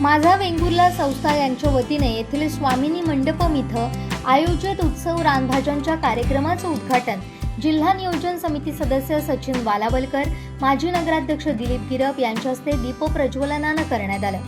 माझा वेंगुर्ला संस्था यांच्या वतीने येथील स्वामिनी मंडपम इथं आयोजित उत्सव रानभाज्यांच्या कार्यक्रमाचं उद्घाटन जिल्हा नियोजन समिती सदस्य सचिन वालावलकर माजी नगराध्यक्ष दिलीप गिरप यांच्या हस्ते दीप प्रज्वलनानं करण्यात आलं.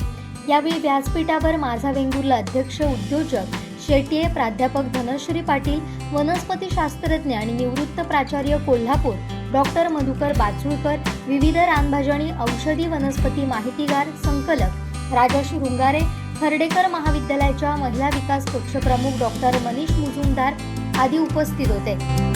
यावेळी व्यासपीठावर माझा वेंगुर्ला अध्यक्ष उद्योजक शेट्ये प्राध्यापक धनश्री पाटील वनस्पती शास्त्रज्ञ आणि निवृत्त प्राचार्य कोल्हापूर डॉक्टर मधुकर बाचुळकर विविध रानभाज्या आणि औषधी वनस्पती माहितीगार संकलक राजाशी रुंगारे खर्डेकर महाविद्यालयाच्या महिला विकास कक्षप्रमुख डॉक्टर मनीष मुजुमदार आदी उपस्थित होते.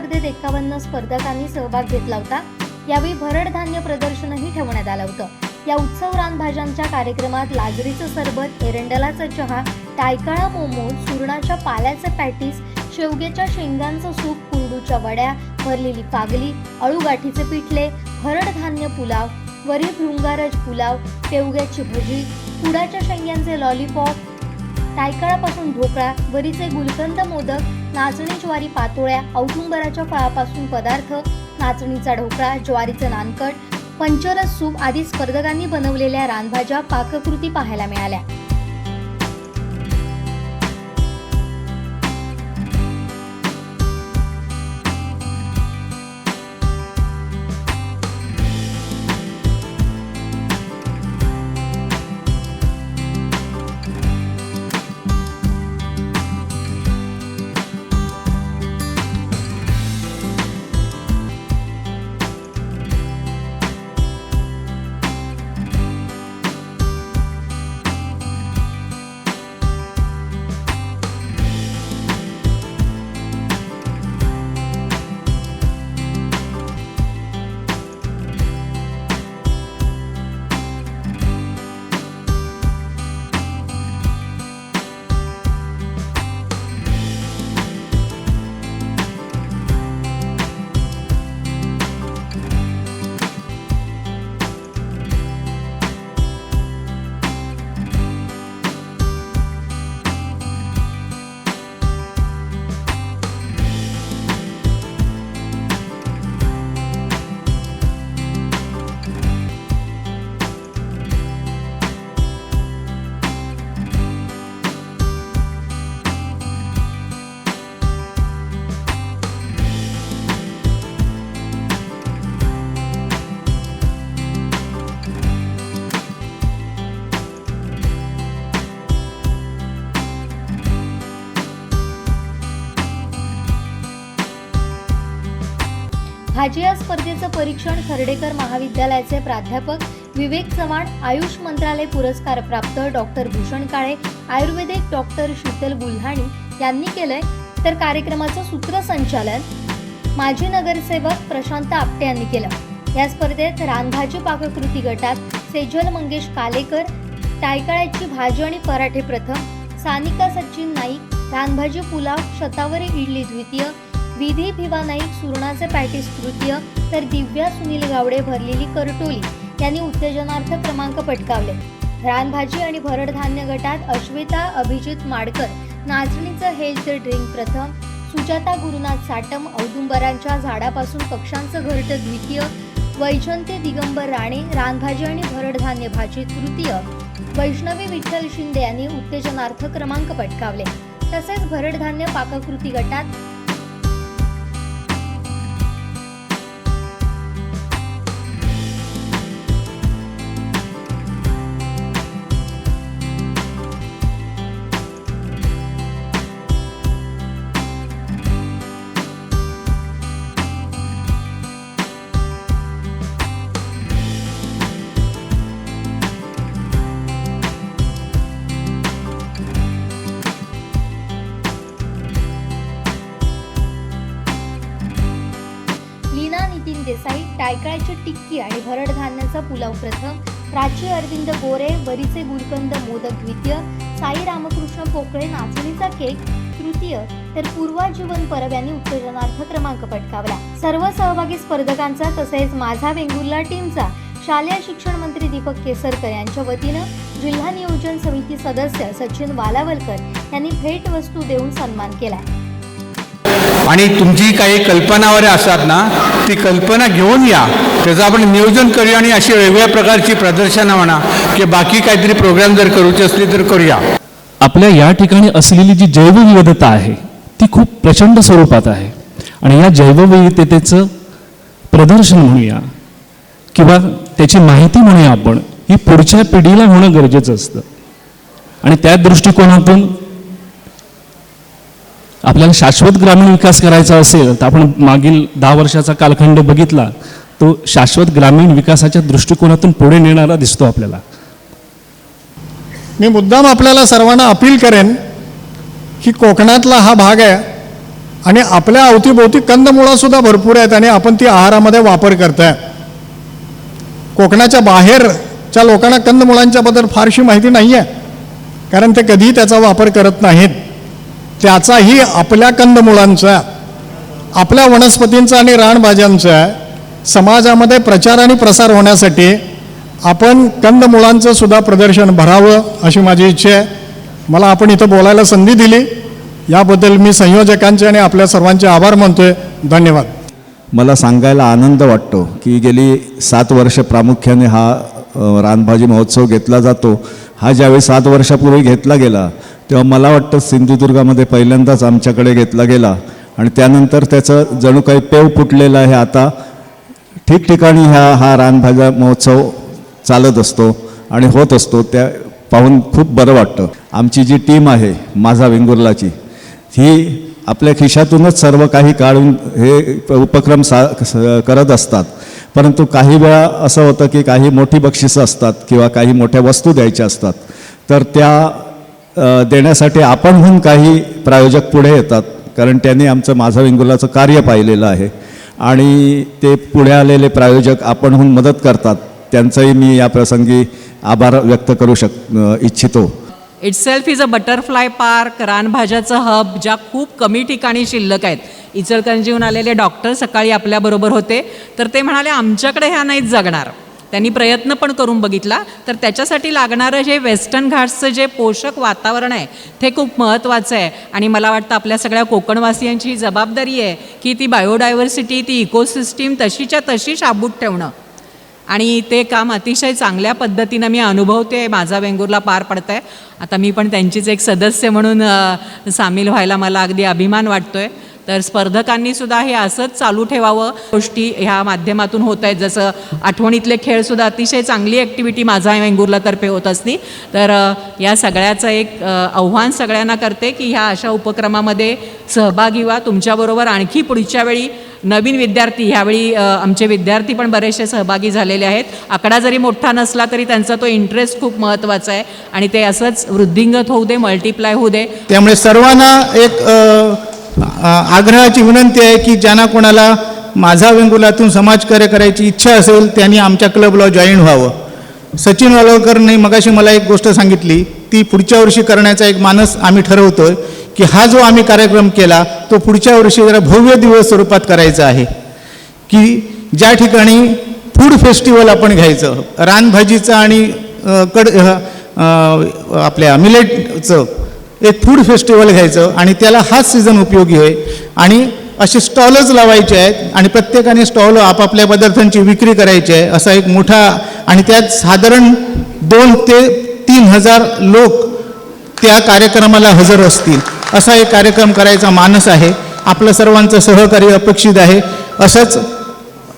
स्पर्धेत एकावन्न स्पर्धकांनी सहभाग घेतला होता. यावेळी भरड धान्य प्रदर्शनही ठेवण्यात आलं होतं. या उत्सव रानभाज्यांच्या कार्यक्रमात लाजरीचं सरबत एरंडलाचा चहा टायकाळा मोमो सुरणाच्या पाल्याचे पॅटीस शेवग्याच्या शेंगांचं सूप कुंडूच्या वड्या भरलेली पागली अळूगाठीचे पिठले भरड धान्य पुलाव वरी भृंगारज पुलाव शेवग्याची भजी कुडाच्या शेंग्यांचे लॉलीपॉप टायकाळापासून ढोकळा वरीचे गुलकंद मोदक नाचणी ज्वारी पातोळ्या औदुंबराच्या फळापासून पदार्थ नाचणीचा ढोकळा ज्वारीचं नानकट पंचरस सूप आदी स्पर्धकांनी बनवलेल्या रानभाज्या पाककृती पाहायला मिळाल्या. भाजी या स्पर्धेचं परीक्षण खर्डेकर महाविद्यालयाचे प्राध्यापक विवेक चव्हाण आयुष मंत्रालय पुरस्कार प्राप्त डॉक्टर भूषण काळे आयुर्वेदिक डॉक्टर शीतल गुल्हाणी यांनी केलंय. तर कार्यक्रमाचं सूत्रसंचालन माजी नगरसेवक प्रशांत आपटे यांनी केलं. या स्पर्धेत रानभाजी पाककृती गटात सेजल मंगेश कालेकर टायकाळ्याची भाजी आणि पराठे प्रथम सानिका सचिन नाईक रानभाजी पुलाव शतावरी इडली द्वितीय विधी भिवा नाईक सुरणाचे पॅटीस तृतीय तर दिव्या सुनील गावडे भरलेली करटोली यांनी उत्तेजनार्थ क्रमांक पटकावले. रानभाजी आणि भरड धान्य गटात अश्वेता अभिजित माडकर नाचणीचं हेल्थ ड्रिंक प्रथम सुजाता गुरुनाथ साटम औदुंबरांच्या झाडापासून पक्षांचं घरटं द्वितीय वैजंते दिगंबर राणे रानभाजी आणि भरड धान्य भाजी तृतीय. वैष्णवी विठ्ठल शिंदे यांनी उत्तेजनार्थ क्रमांक पटकावले. तसेच भरड धान्य पाककृती गटात देसाई टिक्की आणि भरड धान्याचा पुलाव प्रथम प्राची अरविंद गोरे वरीचे गुलकंद मोदक द्वितीय साई रामकृष्ण पोकळे नाचणीचा केक तृतीय तर पूर्वा जीवन परब यांनी उत्तेजनार्थ क्रमांक पटकावला. सर्व सहभागी स्पर्धकांचा तसेच माझा वेंगुर्ला टीमचा शालेय शिक्षण मंत्री दीपक केसरकर यांच्या वतीनं जिल्हा नियोजन समिती सदस्य सचिन वालावलकर यांनी भेटवस्तू देऊन सन्मान केला. आणि तुमची काही कल्पना वगैरे असतात ना ती कल्पना घेऊन या. त्याचं आपण नियोजन करूया आणि अशी वेगवेगळ्या प्रकारची प्रदर्शनं म्हणा की बाकी काहीतरी प्रोग्राम जर करूचे असले तर करूया. आपल्या या ठिकाणी असलेली जी जैवविविधता आहे ती खूप प्रचंड स्वरूपात आहे. आणि या जैवविविधतेचं प्रदर्शन म्हणूया किंवा त्याची माहिती म्हणूया आपण ही पुढच्या पिढीला होणं गरजेचं असतं. आणि त्या दृष्टिकोनातून आपल्याला शाश्वत ग्रामीण विकास करायचा असेल तर आपण मागील दहा वर्षाचा कालखंड बघितला तो शाश्वत ग्रामीण विकासाच्या दृष्टिकोनातून पुढे नेणारा दिसतो आपल्याला. मी मुद्दाम आपल्याला सर्वांना अपील करेन की कोकणातला हा भाग आहे आणि आपल्या अवतीभोवती कंदमुळंसुद्धा भरपूर आहेत आणि आपण ती आहारामध्ये वापर करताय. कोकणाच्या बाहेरच्या लोकांना कंदमुळांच्याबद्दल फारशी माहिती नाही आहे कारण ते कधीही त्याचा वापर करत नाहीत. त्याचाही आपल्या कंदमुळांचा आपल्या वनस्पतींचा आणि रानभाज्यांचा समाजामध्ये प्रचार आणि प्रसार होण्यासाठी आपण कंदमुळांचं सुद्धा प्रदर्शन भरावं अशी माझी इच्छा आहे. मला आपण इथं बोलायला संधी दिली. याबद्दल मी संयोजकांचे आणि आपल्या सर्वांचे आभार मानतोय. धन्यवाद. मला सांगायला आनंद वाटतो की गेली सात वर्ष प्रामुख्याने हा रानभाजी महोत्सव घेतला जातो. हा ज्यावेळी सात वर्षापूर्वी घेतला गेला तेव्हा मला वाटतं सिंधुदुर्गामध्ये पहिल्यांदाच आमच्याकडे घेतला गेला. आणि त्यानंतर त्याचं जणू काही पेव फुटलेलं आहे आता. ठिकठिकाणी ह्या हा रानभाज्या महोत्सव चालत असतो आणि होत असतो. त्या पाहून खूप बरं वाटतं. आमची जी टीम आहे माझा वेंगुर्लाची ही आपल्या खिशातूनच सर्व काही काढून हे उपक्रम सा स- करत असतात. परंतु काही वेळा असं होतं की काही मोठी बक्षिसं असतात किंवा काही मोठ्या वस्तू द्यायच्या असतात. तर त्या देण्यासाठी आपणहून काही प्रायोजक पुढे येतात कारण त्यांनी आमचं माझा वेंगुलाचं कार्य पाहिलेलं आहे. आणि ते पुढे आलेले प्रायोजक आपणहून मदत करतात त्यांचाही मी या प्रसंगी आभार व्यक्त करू शक इच्छितो. Itself is a butterfly park रानभाज्याचं hub ज्या खूप कमी ठिकाणी शिल्लक आहेत. इचलकरंजीहून आलेले डॉक्टर सकाळी आपल्याबरोबर होते तर ते म्हणाले आमच्याकडे ह्या नाहीत जगणार. त्यांनी प्रयत्न पण करून बघितला. तर त्याच्यासाठी लागणारं जे वेस्टर्न घाट्सचं जे पोषक वातावरण आहे ते खूप महत्त्वाचं आहे. आणि मला वाटतं आपल्या सगळ्या कोकणवासियांची जबाबदारी आहे की ती बायोडायव्हर्सिटी ती इकोसिस्टीम तशीच्या तशी शाबूत ठेवणं. आणि ते काम अतिशय चांगल्या पद्धतीनं मी अनुभवते माझा वेंगुर्ला पार पडत आहे आता मी पण त्यांचीच एक सदस्य म्हणून सामील व्हायला मला अगदी अभिमान वाटतो आहे तर स्पर्धकांनी सुद्धा हे असंच चालू ठेवावं. गोष्टी ह्या माध्यमातून होत आहेत. जसं आठवणीतले खेळसुद्धा अतिशय चांगली ॲक्टिव्हिटी माझा वेंगुर्लातर्फे होत असती तर या सगळ्याचं एक आव्हान सगळ्यांना करते की ह्या अशा उपक्रमामध्ये सहभागी व्हा. तुमच्याबरोबर आणखी पुढच्या वेळी नवीन विद्यार्थी ह्यावेळी आमचे विद्यार्थी पण बरेचसे सहभागी झालेले आहेत. आकडा जरी मोठा नसला तरी त्यांचा तो इंटरेस्ट खूप महत्त्वाचा आहे. आणि ते असंच वृद्धिंगत होऊ दे मल्टिप्लाय होऊ दे. त्यामुळे सर्वांना एक आ- आग्रहाची विनंती आहे की ज्यांना कोणाला माझा वेंगुर्लातून समाजकार्य करायची इच्छा असेल त्यांनी आमच्या क्लबला जॉईन व्हावं. सचिन वालवकरने मगाशी मला एक गोष्ट सांगितली ती पुढच्या वर्षी करण्याचा एक मानस आम्ही ठरवतोय की की हा जो आम्ही कार्यक्रम केला तो पुढच्या वर्षी जरा भव्य दिवस स्वरूपात करायचा आहे. की ज्या ठिकाणी फूड फेस्टिवल आपण घ्यायचं रानभाजीचं आणि कड आपल्या मिलेटचं एक फूड फेस्टिवल घ्यायचं आणि त्याला हाच सीझन उपयोगी होईल आणि असे स्टॉलच लावायचे आहेत आणि प्रत्येकाने स्टॉल आपापल्या पदार्थांची विक्री करायची आहे. असा एक मोठा आणि त्यात साधारण दोन ते तीन हजार लोक त्या कार्यक्रमाला हजर असतील. असा एक कार्यक्रम करायचा मानस आहे. आपलं सर्वांचं सहकार्य अपेक्षित आहे. असंच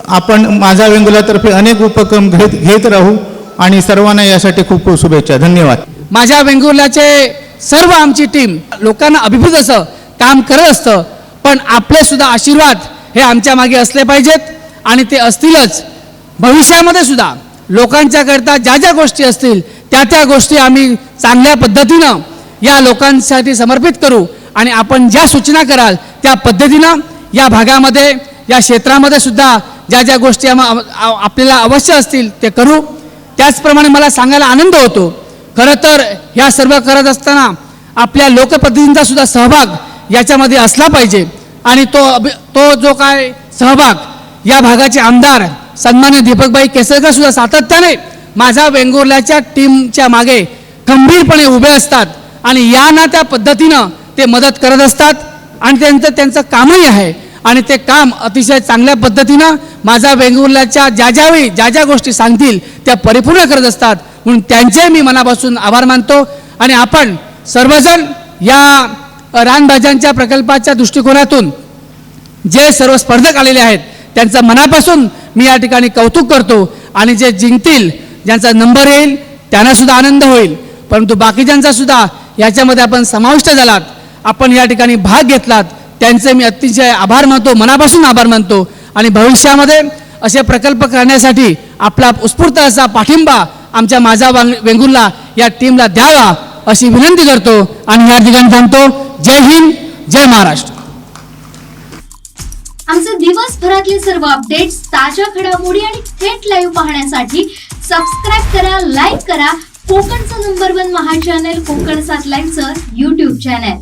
आपण माझा वेंगुलातर्फे अनेक उपक्रम घेत घेत राहू आणि सर्वांना यासाठी खूप खूप शुभेच्छा. धन्यवाद. माझ्या वेंगुर्ल्याचे सर्व आमची टीम लोकांना अभिभूत असं काम करत असतं. पण आपले सुद्धा आशीर्वाद हे आमच्या मागे असले पाहिजेत आणि ते असतीलच. भविष्यामध्ये सुद्धा लोकांच्याकरता ज्या ज्या गोष्टी असतील त्या त्या गोष्टी आम्ही चांगल्या पद्धतीनं या लोकांसाठी समर्पित करू आणि आपण ज्या सूचना कराल त्या पद्धतीनं या भागामध्ये या क्षेत्रामध्ये सुद्धा ज्या ज्या गोष्टी आम- आपल्याला अवश्य असतील ते करू. त्याचप्रमाणे मला सांगायला आनंद होतो खरं तर ह्या सर्व करत असताना आपल्या लोकप्रतिनिधींचा सुद्धा सहभाग याच्यामध्ये असला पाहिजे. आणि तो तो जो काय सहभाग या भागाचे आमदार सन्मान्य दीपकबाई केसरकर सुद्धा सातत्याने माझा वेंगुर्ल्याच्या टीमच्या मागे खंबीरपणे उभे असतात आणि या ना त्या पद्धतीनं ते मदत करत असतात आणि त्यांचं त्यांचं कामही आहे. आणि ते काम अतिशय चांगल्या पद्धतीनं माझा वेंगुर्ल्याच्या ज्या ज्यावेळी ज्या ज्या गोष्टी सांगतील त्या परिपूर्ण करत असतात. म्हणून त्यांचे मी मनापासून आभार मानतो. आणि आपण सर्वजण या रानभाज्यांच्या प्रकल्पाच्या दृष्टिकोनातून जे सर्व स्पर्धक आलेले आहेत त्यांचं मनापासून मी या ठिकाणी कौतुक करतो. आणि जे जिंकतील ज्यांचा नंबर येईल त्यांनासुद्धा आनंद होईल. परंतु बाकीच्यांचा सुद्धा याच्यामध्ये आपण समाविष्ट झालात आपण या ठिकाणी भाग घेतलात त्यांचे मी अतिशय आभार मानतो मनापासून आभार मानतो. आणि भविष्यामध्ये असे प्रकल्प करण्यासाठी आपला उत्स्फूर्त असा पाठिंबा आमच्या माझा वेंगुर्ला या टीमला द्यावा अशी विनंती करतो आणि या ठिकाणी थांबतो जय हिंद जय महाराष्ट्र. आमचे दिवसभरातले सर्व अपडेट्स ताज्या घडामोडी आणि थेट लाईव्ह पाहण्यासाठी सबस्क्राईब करा लाईक करा. कोकणचं नंबर वन महा चॅनल कोकण सात लाईव्हचं युट्यूब चॅनल